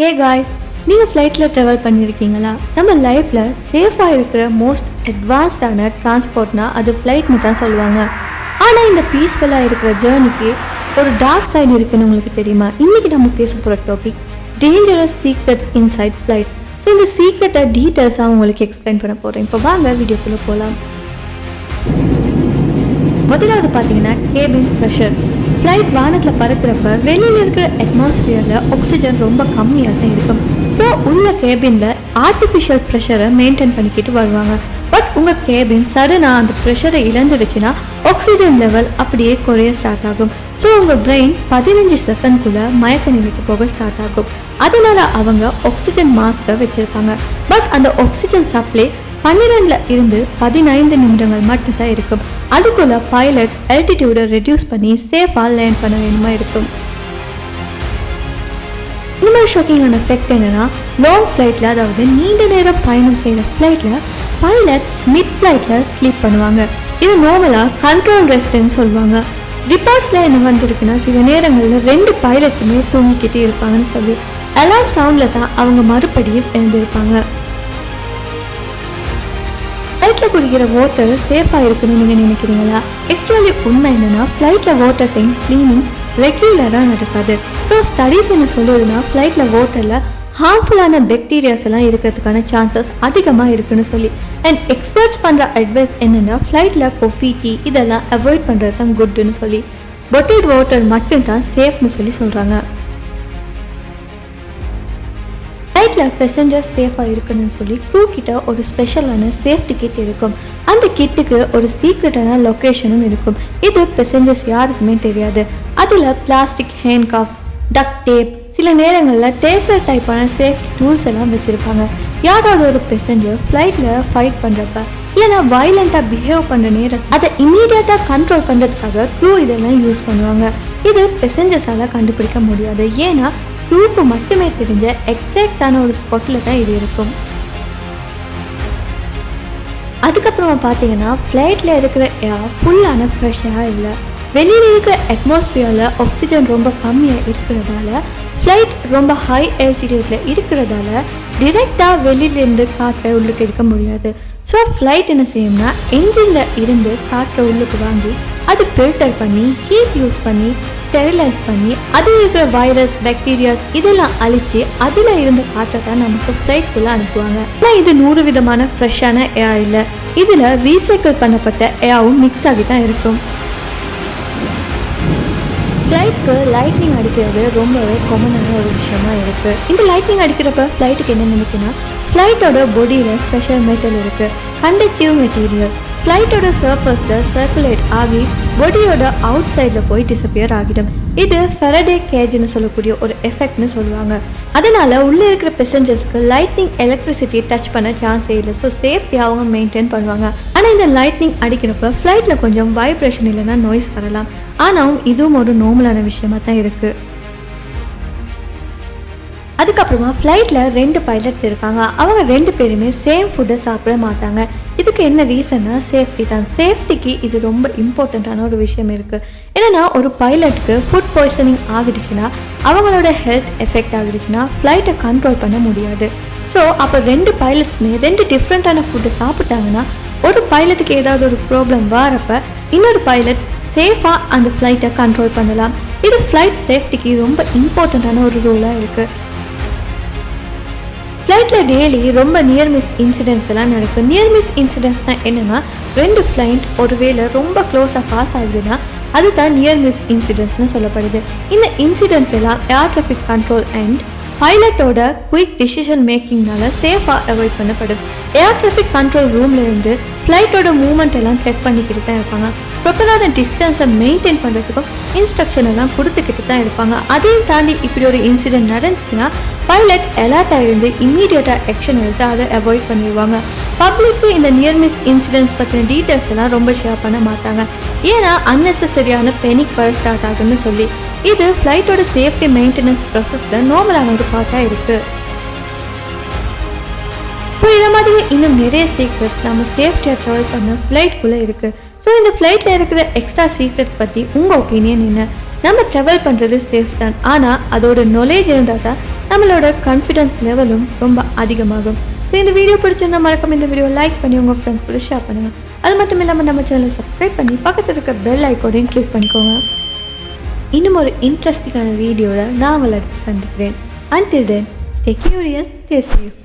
Hey guys நீங்கள் ஃப்ளைட்டில் travel பண்ணியிருக்கீங்களா நம்ம லைஃப்பில் சேஃபாக இருக்கிற மோஸ்ட் அட்வான்ஸ்டான டிரான்ஸ்போர்ட்னா அது ஃப்ளைட்னு தான் சொல்லுவாங்க. ஆனால் இந்த பீஸ்ஃபுல்லாக இருக்கிற ஜேர்னிக்கு ஒரு டார்க் சைடு இருக்குன்னு உங்களுக்கு தெரியுமா? இன்றைக்கி நம்ம பேச போகிற topic dangerous secrets inside flights so இந்த சீக்ரெட்டை டீட்டெயில்ஸாக உங்களுக்கு எக்ஸ்பிளைன் பண்ண போகிறேன் இப்போ வாங்க வீடியோக்குள்ளே போகலாம் முதலாவது பார்த்தீங்கன்னா கேபின் ப்ரெஷர் ஃப்ளைட் வானத்தில் பறக்கிறப்ப வெளியில் இருக்கிற அட்மாஸ்பியரில் ஆக்சிஜன் ரொம்ப கம்மியாக தான் இருக்கும். ஸோ உள்ள கேபினில் ஆர்டிஃபிஷியல் ப்ரெஷரை மெயின்டைன் பண்ணிக்கிட்டு வருவாங்க. பட் உங்கள் கேபின் சடனாக அந்த ப்ரெஷரை இழந்துடுச்சுன்னா ஆக்சிஜன் லெவல் அப்படியே குறைய ஸ்டார்ட் ஆகும். ஸோ உங்கள் பிரெயின் பதினஞ்சு செகண்ட்குள்ளே மயக்க நிலைக்கு போக ஸ்டார்ட் ஆகும். அதனால அவங்க ஆக்சிஜன் மாஸ்க்கை வச்சுருப்பாங்க. பட் அந்த ஆக்சிஜன் சப்ளை பன்னிரெண்டுல இருந்து பதினைந்து நிமிடங்கள் மட்டும்தான் இருக்கும். அதுக்குள்ள பைலட் altitude ரெடியூஸ் பண்ணி சேஃபாக லேண்ட் பண்ண வேணுமா இருக்கும். இன்னொரு ஷாக்கிங்கான எஃபெக்ட் என்னன்னா லாங் ஃப்ளைட்டில் அதாவது நீண்ட நேரம் பயணம் செய்கிற ஃப்ளைட்டில் பைலட்ஸ் மிட் ஃப்ளைட்டில் ஸ்லீப் பண்ணுவாங்க. இது நார்மலாக கண்ட்ரோல் ரெஸ்ட்னு சொல்லுவாங்க. ரிப்போர்ட்ஸில் என்ன வந்திருக்குன்னா சில நேரங்களில் ரெண்டு பைலட்ஸுமே தூங்கிக்கிட்டே இருப்பாங்கன்னு சொல்லி அலாம் சவுண்டில் தான் அவங்க மறுபடியும் எழுந்திருப்பாங்க. ஃப்ளைட்டில் குடிக்கிற வாட்டர் சேஃபாக இருக்குன்னு நீங்கள் நினைக்கிறீங்களா? ஆக்சுவலி உண்மை என்னென்னா ஃப்ளைட்டில் வாட்டர் டைம் க்ளீனிங் ரெகுலராக நடக்காது. ஸோ ஸ்டடீஸ் என்ன சொல்லுதுன்னா ஃப்ளைட்டில் வாட்டரில் ஹார்ம்ஃபுல்லான பெக்டீரியாஸ் எல்லாம் இருக்கிறதுக்கான சான்சஸ் அதிகமாக இருக்குன்னு சொல்லி. அண்ட் எக்ஸ்பர்ட்ஸ் பண்ணுற அட்வைஸ் என்னென்னா ஃப்ளைட்டில் கொஃபி டீ இதெல்லாம் அவாய்ட் பண்ணுறது தான் குட்டுன்னு சொல்லி. பொட்டிட் வாட்டர் மட்டும்தான் சேஃப்னு சொல்லி சொல்கிறாங்க ஃப்ளைட்டில் பெசஞ்சர் சேஃபாக இருக்கணும்னு சொல்லி க்ரூ கிட்ட ஒரு ஸ்பெஷலான சேஃப்டி கிட் இருக்கும். அந்த கிட்டுக்கு ஒரு சீக்ரெட்டான லொக்கேஷனும் இருக்கும். இது பெசஞ்சர்ஸ் யாருக்குமே தெரியாது. அதில் plastic handcuffs duct tape சில நேரங்களில் டேசர் டைப்பான சேஃப்டி டூல்ஸ் எல்லாம் வச்சுருப்பாங்க. யாராவது ஒரு பெசஞ்சர் ஃப்ளைட்டில் ஃபைட் பண்ணுறப்ப இல்லைனா வயலண்ட்டாக பிஹேவ் பண்ணுற நேரம் அதை இம்மீடியட்டாக கண்ட்ரோல் பண்ணுறதுக்காக க்ரூ இதெல்லாம் யூஸ் பண்ணுவாங்க. இது பெசஞ்சர்ஸால் கண்டுபிடிக்க முடியாது. ஏன்னா டூக்கு மட்டுமே தெரிஞ்ச எக்ஸாக்டான ஒரு ஸ்பாட்டில் தான் இது இருக்கும். அதுக்கப்புறமா பார்த்தீங்கன்னா ஃப்ளைட்டில் இருக்கிற ஏர் ஃபுல்லான ஃப்ரெஷ்ஷாக இல்லை. வெளியில் இருக்கிற அட்மாஸ்பியரில் ஆக்சிஜன் ரொம்ப கம்மியாக இருக்கிறதால ஃப்ளைட் ரொம்ப ஹை ஆல்டிடியூட்டில் இருக்கிறதால டிரெக்டாக வெளியிலேருந்து காற்றை உள்ளுக்கு எடுக்க முடியாது. ஸோ ஃப்ளைட் என்ன செய்யும்னா என்ஜினில் இருந்து காற்றை உள்ளுக்கு வாங்கி அது ஃபில்டர் பண்ணி ஹீட் யூஸ் பண்ணி ஸ்டெரிலைஸ் பண்ணி அதில் இருக்கிற வைரஸ் பாக்டீரியாஸ் இதெல்லாம் அழித்து அதில் இருந்த காற்றை தான் நமக்கு ஃப்ளைட்குள்ளே அனுப்புவாங்க. ஆனால் இது நூறு விதமான ஃப்ரெஷ்ஷான ஏர் இல்லை. இதில் ரீசைக்கிள் பண்ணப்பட்ட ஏயாவும் மிக்ஸ் ஆகி தான் இருக்கும். ஃப்ளைட்டுக்கு லைட்னிங் அடிக்கிறது ரொம்பவே காமனான ஒரு விஷயமா இருக்குது இந்த லைட்னிங் அடிக்கிறப்ப ஃப்ளைட்டுக்கு என்ன நினைக்குன்னா ஃப்ளைட்டோட பாடியில் ஸ்பெஷல் மெட்டல் இருக்குது கண்டக்டிவ் மெட்டீரியல்ஸ் ஃப்ளைட்டோட சர்ஃபஸில் சர்க்குலேட் ஆகி பாடியோட அவுட் சைடில் போய் டிசப்பியர் ஆகிடும். இது ஃபெரடே கேஜ்னு சொல்லக்கூடிய ஒரு எஃபெக்ட்னு சொல்லுவாங்க. அதனால் உள்ளே இருக்கிற பெசஞ்சர்ஸ்க்கு லைட்னிங் எலக்ட்ரிசிட்டி டச் பண்ண சான்ஸே இல்லை. ஸோ சேஃப்டியாக அவங்க மெயின்டைன் பண்ணுவாங்க. ஆனால் இந்த லைட்னிங் அடிக்கிறப்ப ஃப்ளைட்டில் கொஞ்சம் வைப்ரேஷன் இல்லைன்னா நோய்ஸ் வரலாம். ஆனாலும் இதுவும் ஒரு நார்மலான விஷயமா தான் இருக்குது அதுக்கப்புறமா ஃப்ளைட்டில் ரெண்டு பைலட்ஸ் இருக்காங்க. அவங்க ரெண்டு பேருமே சேம் ஃபுட்டை சாப்பிட மாட்டாங்க. இதுக்கு என்ன ரீசன்னா சேஃப்டி தான். சேஃப்டிக்கு இது ரொம்ப இம்பார்ட்டண்ட்டான ஒரு விஷயம் இருக்குது என்னென்னா ஒரு பைலட்டுக்கு ஃபுட் பாய்சனிங் ஆகிடுச்சுன்னா அவங்களோட ஹெல்த் எஃபெக்ட் ஆகிடுச்சுன்னா ஃப்ளைட்டை கண்ட்ரோல் பண்ண முடியாது. ஸோ அப்போ ரெண்டு பைலட்ஸுமே ரெண்டு டிஃப்ரெண்ட்டான ஃபுட்டை சாப்பிட்டாங்கன்னா ஒரு பைலட்டுக்கு ஏதாவது ஒரு ப்ராப்ளம் வரப்ப இன்னொரு பைலட் சேஃபாக அந்த ஃப்ளைட்டை கண்ட்ரோல் பண்ணலாம். இது ஃப்ளைட் சேஃப்டிக்கு ரொம்ப இம்பார்ட்டண்ட்டான ஒரு ரூலாக இருக்குது ஃப்ளைட்டில் டெய்லி ரொம்ப நியர் மிஸ் இன்சிடென்ட்ஸ் எல்லாம் நடக்கும். நியர் மிஸ் இன்சிடென்ட்ஸ்னால் என்னென்னா ரெண்டு ஃப்ளைட் ஒருவேளை ரொம்ப க்ளோஸாக பாஸ் ஆகுதுன்னா அதுதான் நியர் மிஸ் இன்சிடென்ட்ஸ்னு சொல்லப்படுது. இந்த இன்சிடென்ட்ஸ் எல்லாம் ஏர் டிராஃபிக் கண்ட்ரோல் அண்ட் பைலட்டோட குயிக் டிசிஷன் மேக்கிங்னால சேஃபாக அவாய்ட் பண்ணப்படும் ஏர் டிராஃபிக் கண்ட்ரோல் ரூம்லேருந்து ஃப்ளைட்டோட மூமெண்ட் எல்லாம் செக் பண்ணிக்கிட்டு தான் இருப்பாங்க. ப்ராப்பரான டிஸ்டன்ஸை மெயின்டைன் பண்ணுறதுக்கும் இன்ஸ்ட்ரக்ஷன் எல்லாம் கொடுத்துக்கிட்டு தான் இருப்பாங்க. அதையும் தாண்டி இப்படி ஒரு இன்சிடென்ட் நடந்துச்சுன்னா பைலட் அலர்ட் ஆகிருந்து இம்மீடியட்டாக ஆக்ஷன் எடுத்து அதை அவாய்ட் பண்ணிடுவாங்க. பப்ளிக்கு இந்த நியர் மிஸ் இன்சிடென்ட்ஸ் பற்றின டீட்டெயில்ஸ் எல்லாம் ரொம்ப ஷேர் பண்ண மாட்டாங்க. ஏன்னா அன்னெசரியான பெனிக் வர ஸ்டார்ட் ஆகுன்னு சொல்லி. இது ஃப்ளைட்டோட சேஃப்டி மெயின்டெனன்ஸ் ப்ராசஸில் நார்மலான ஒரு பார்ட்டாக இருக்குது ஸோ இதை மாதிரி இன்னும் நிறைய சீக்ரெட்ஸ் நம்ம சேஃப்டியாக ட்ராவல் பண்ண ஃப்ளைட்குள்ளே இருக்குது ஸோ இந்த ஃப்ளைட்டில் இருக்கிற எக்ஸ்ட்ரா சீக்ரெட்ஸ் பற்றி உங்கள் ஒப்பீனியன் என்ன? நம்ம ட்ராவல் பண்ணுறது சேஃப் தான். ஆனால் அதோட நாலேஜ் இருந்தால் தான் நம்மளோட கான்ஃபிடன்ஸ் லெவலும் ரொம்ப அதிகமாகும். ஸோ இந்த வீடியோ பிடிச்சிருந்தா மறக்காம இந்த வீடியோ லைக் பண்ணி உங்கள் ஃப்ரெண்ட்ஸ் கூட ஷேர் பண்ணுங்கள் அது மட்டும் இல்லாமல் நம்ம சேனலை சப்ஸ்கிரைப் பண்ணி பக்கத்தில் இருக்க பெல் ஐக்கோடையும் கிளிக் பண்ணிக்கோங்க. இன்னும் ஒரு இன்ட்ரெஸ்டிங்கான வீடியோவில் நான் உங்களை சந்திக்கிறேன். Until then stay curious stay safe